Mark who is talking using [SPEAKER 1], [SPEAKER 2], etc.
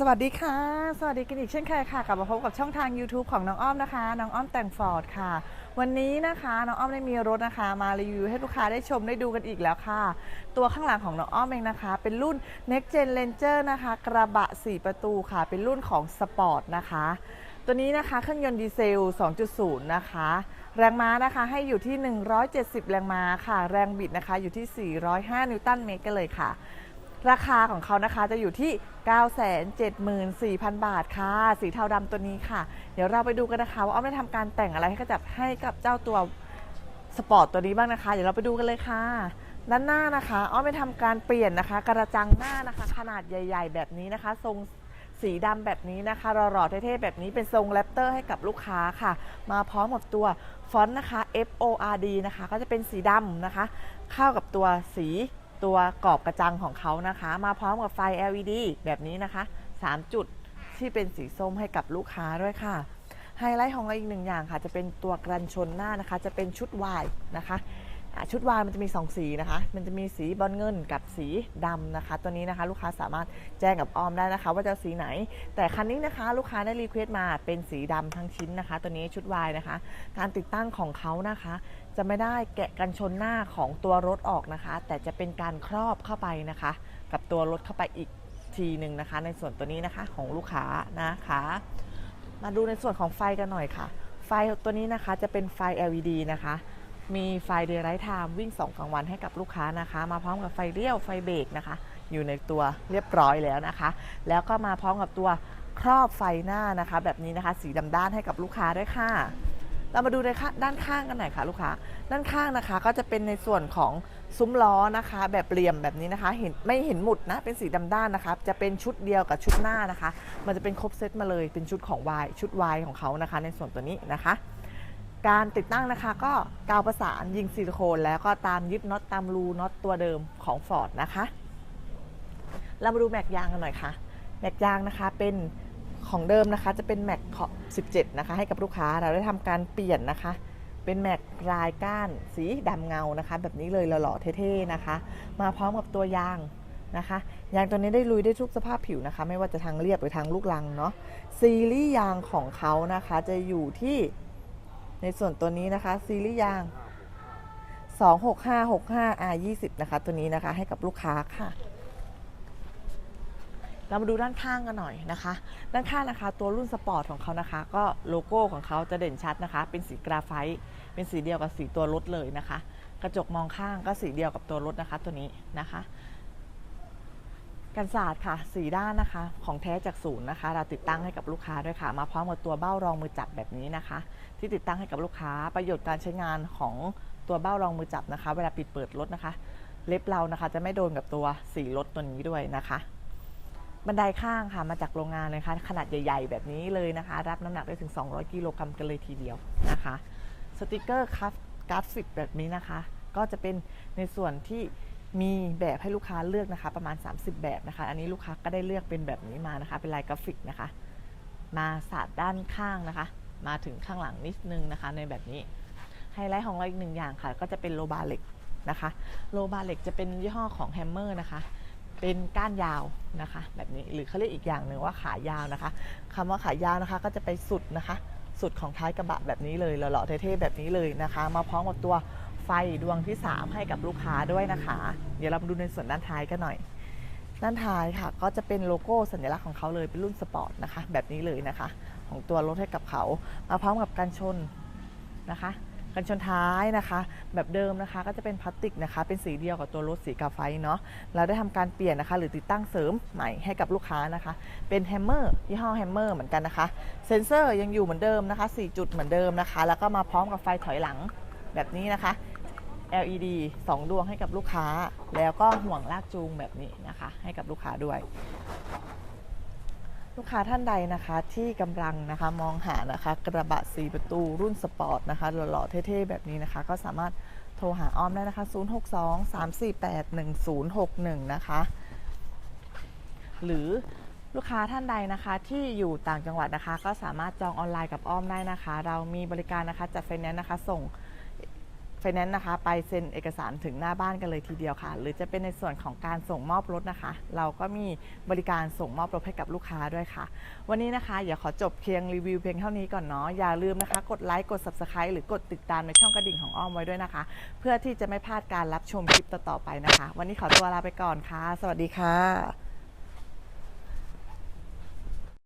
[SPEAKER 1] สวัสดีค่ะ สวัสดีกันอีกเช่นเคยค่ะ กลับมาพบกับช่องทาง YouTube ของน้องอ้อมนะคะ น้องอ้อมแต่งฟอร์ดค่ะ วันนี้นะคะน้องอ้อมได้มีรถนะคะ มารีวิวให้ลูกค้าได้ชมได้ดูกันอีกแล้วค่ะ ตัวข้างหลังของน้องอ้อมเองนะคะ เป็นรุ่น Next Gen Ranger นะคะ กระบะ 4 ประตูค่ะ เป็นรุ่นของสปอร์ตนะคะ ตัวนี้นะคะเครื่องยนต์ดีเซล 2.0 นะคะ แรงม้านะคะให้อยู่ที่ 170 แรงม้าค่ะ แรงบิดนะคะอยู่ที่ 405 นิวตันเมตรกันเลยค่ะ ราคาของเขานะคะจะอยู่ที่ 974,000 บาทค่ะ สีเทาดำตัวนี้ค่ะ เดี๋ยวเราไปดูกันนะคะว่าอ้อมได้ทำการแต่งอะไรให้กับให้กับเจ้าตัวสปอร์ตตัวนี้บ้างนะคะ เดี๋ยวเราไปดูกันเลยค่ะ ด้านหน้านะคะอ้อมไปทำการเปลี่ยนนะคะ กระจังหน้านะคะ ขนาดใหญ่ ๆ แบบนี้นะคะ ทรงสีดำแบบนี้นะคะหล่อๆเท่ๆแบบนี้เป็นทรงแรปเตอร์ให้กับลูกค้าค่ะ มาพร้อมกับตัวฟอนต์นะคะ F O R D นะคะ ก็จะเป็นสีดำนะคะ เข้ากับตัวสี ตัวกรอบกระจังของเขานะคะ มาพร้อมกับไฟ LED แบบนี้นะคะ 3 จุดที่เป็นสีส้มให้กับลูกค้าด้วยค่ะไฮไลท์ของเราอีกหนึ่งอย่างค่ะ จะเป็นตัวกรันชนหน้านะคะ จะเป็นชุดวายนะคะ ชุดวายมันจะมี 2 สีนะคะ มันจะมีสีบอลเงินกับสีดำนะคะ ตัวนี้นะคะลูกค้าสามารถแจ้งกับออมได้นะคะ ว่าจะสีไหน แต่คันนี้นะคะ ลูกค้าได้รีเควสต์มาเป็นสีดำทั้งชิ้นนะคะ ตัวนี้ชุดวายนะคะ การติดตั้งของเขานะคะ จะไม่ได้แกะกันชนหน้าของตัวรถออกนะคะ แต่จะเป็นการครอบเข้าไปนะคะ กับตัวรถเข้าไปอีกทีหนึ่งนะคะ ในส่วนตัวนี้นะคะของลูกค้านะคะ มาดูในส่วนของไฟกันหน่อยค่ะ ไฟตัวนี้นะคะจะเป็นไฟ LED นะคะ มีไฟเดย์ไรท์ไทม์วิ่ง2กลางวันให้กับลูกค้านะคะ มาพร้อมกับไฟเลี้ยวไฟเบรกนะคะ อยู่ในตัวเรียบร้อยแล้วนะคะ แล้วก็มาพร้อมกับตัวครอบไฟหน้านะคะ แบบนี้นะคะ สีดำด้านให้กับลูกค้าด้วยค่ะ เรามาดูในค่ะด้านข้างกันหน่อยค่ะลูกค้า ด้านข้างนะคะก็จะเป็นในส่วนของซุ้มล้อนะคะ แบบเหลี่ยมแบบนี้นะคะ เห็นไม่เห็นหมุดนะเป็นสีดำด้านนะคะ จะเป็นชุดเดียวกับชุดหน้านะคะ มันจะเป็นครบเซตมาเลยเป็นชุดของวายชุดวายของเขานะคะ ในส่วนตัวนี้นะคะ การติดตั้งนะคะก็กาวประสานยิงซิลิโคน แล้วก็ตามยึดน็อตตามรูน็อตตัวเดิมของ Ford นะคะ เรามาดูแม็กยางกันหน่อยค่ะ แม็กยางนะคะเป็นของเดิมนะคะจะเป็นแม็กขอบ17 นะคะ ให้กับลูกค้าเราได้ทำการเปลี่ยนนะคะ เป็นแม็กลายก้านสีดำเงานะคะ แบบนี้เลยหล่อๆเท่ๆนะคะ มาพร้อมกับตัวยางนะคะยางตัวนี้ได้ลุยได้ทุกสภาพผิวนะคะ ไม่ว่าจะทางเรียบหรือทางลูกลังเนาะซีรีส์ยางของเขานะคะจะอยู่ที่ ในส่วนตัวนี้นะคะซีรีส์ยาง 26565 R20 นะคะ ตัวนี้นะคะให้กับลูกค้าค่ะเรามาดูด้านข้างกันหน่อยนะคะ ด้านข้างนะคะตัวรุ่นสปอร์ตของเขานะคะ ก็โลโก้ของเขาจะเด่นชัดนะคะ เป็นสีกราไฟต์เป็นสีเดียวกับสีตัวรถเลยนะคะ กระจกมองข้างก็สีเดียวกับตัวรถนะคะตัวนี้นะคะ กันศาสตร์ค่ะสีด้านนะคะ ของแท้จากศูนย์นะคะ เราติดตั้งให้กับลูกค้าด้วยค่ะ มาพร้อมกับตัวเบ้ารองมือจับแบบนี้นะคะ ที่ติดตั้งให้กับลูกค้าประโยชน์การใช้งานของตัวเบ้ารองมือจับนะคะ เวลาปิดเปิดรถนะคะ เล็บเรานะคะ จะไม่โดนกับตัวสีรถตัวนี้ด้วยนะคะ บันไดข้างค่ะมาจากโรงงานเลยค่ะขนาดใหญ่ ๆ แบบนี้เลยนะคะ รับน้ำหนักได้ถึง 200 กิโลกรัมกันเลยทีเดียวนะคะสติกเกอร์คัฟกราฟิกแบบนี้นะคะ ก็จะเป็นในส่วนที่ มีแบบให้ลูกค้าเลือกนะคะ ประมาณ 30 แบบนะคะ อันนี้ลูกค้าก็ได้เลือกเป็นแบบนี้มานะคะ เป็นลายกราฟิกนะคะ มาสาดด้านข้างนะคะ มาถึงข้างหลังนิดนึงนะคะ ในแบบนี้ไฮไลท์ของเราอีกหนึ่งอย่างค่ะ ก็จะเป็นโลบาเหล็กนะคะโลบาเหล็กจะเป็นยี่ห้อของแฮมเมอร์นะคะ เป็นก้านยาวนะคะ แบบนี้หรือเขาเรียกอีกอย่างหนึ่งว่าขายาวนะคะคำว่าขายาวนะคะ ก็จะไปสุดนะคะ สุดของท้ายกระบะแบบนี้เลยหล่อๆเท่ๆแบบนี้เลยนะคะ มาพร้อมกับตัว ไฟดวงที่ 3 ให้กับลูกค้าด้วยนะคะ เดี๋ยวเราดูในส่วนด้านท้ายกันหน่อย ด้านท้ายค่ะ ก็จะเป็นโลโก้สัญลักษณ์ของเขาเลยเป็นรุ่นสปอร์ตนะคะ แบบนี้เลยนะคะ ของตัวรถให้กับเขา มาพร้อมกับการชนนะคะกันชนท้ายนะคะ แบบเดิมนะคะก็จะเป็นพลาสติกนะคะ เป็นสีเดียวกับตัวรถสีกาไฟเนาะเราได้ทำการเปลี่ยนนะคะ หรือติดตั้งเสริมใหม่ให้กับลูกค้านะคะ เป็นแฮมเมอร์ยี่ห้อแฮมเมอร์เหมือนกันนะคะ เซนเซอร์ยังอยู่เหมือนเดิมนะคะ 4 จุดเหมือนเดิมนะคะ แล้วก็มาพร้อมกับไฟถอยหลังแบบนี้นะคะ LED 2 ดวงให้กับลูกค้า แล้วก็ห่วงลากจูงแบบนี้นะคะ ให้กับลูกค้าด้วย ลูกค้าท่านใดนะคะที่กำลังนะคะมองหานะคะกระบะ 4 ประตูรุ่นสปอร์ตนะคะหล่อๆเท่ๆแบบนี้นะคะ ก็สามารถโทรหาอ้อมได้นะคะ 062 348 1061 นะคะ หรือลูกค้าท่านใดนะคะที่อยู่ต่างจังหวัดนะคะ ก็สามารถจองออนไลน์กับอ้อมได้นะคะ เรามีบริการนะคะจัดไฟแนนซ์นะคะ ส่ง ไฟแนนซ์นะคะ ไปเซ็นเอกสารถึงหน้าบ้านกันเลยทีเดียวค่ะ หรือจะเป็นในส่วนของการส่งมอบรถนะคะ เราก็มีบริการส่งมอบรถให้กับลูกค้าด้วยค่ะ วันนี้นะคะอย่าขอจบเพียงรีวิวเพียงเท่านี้ก่อนเนาะอย่าลืมนะคะ กดไลค์กด subscribe หรือกดติดตามในช่องกระดิ่งของอ้อมไว้ด้วยนะคะ เพื่อที่จะไม่พลาดการรับชมคลิปต่อๆไปนะคะ วันนี้ขอตัวลาไปก่อนค่ะ สวัสดีค่ะ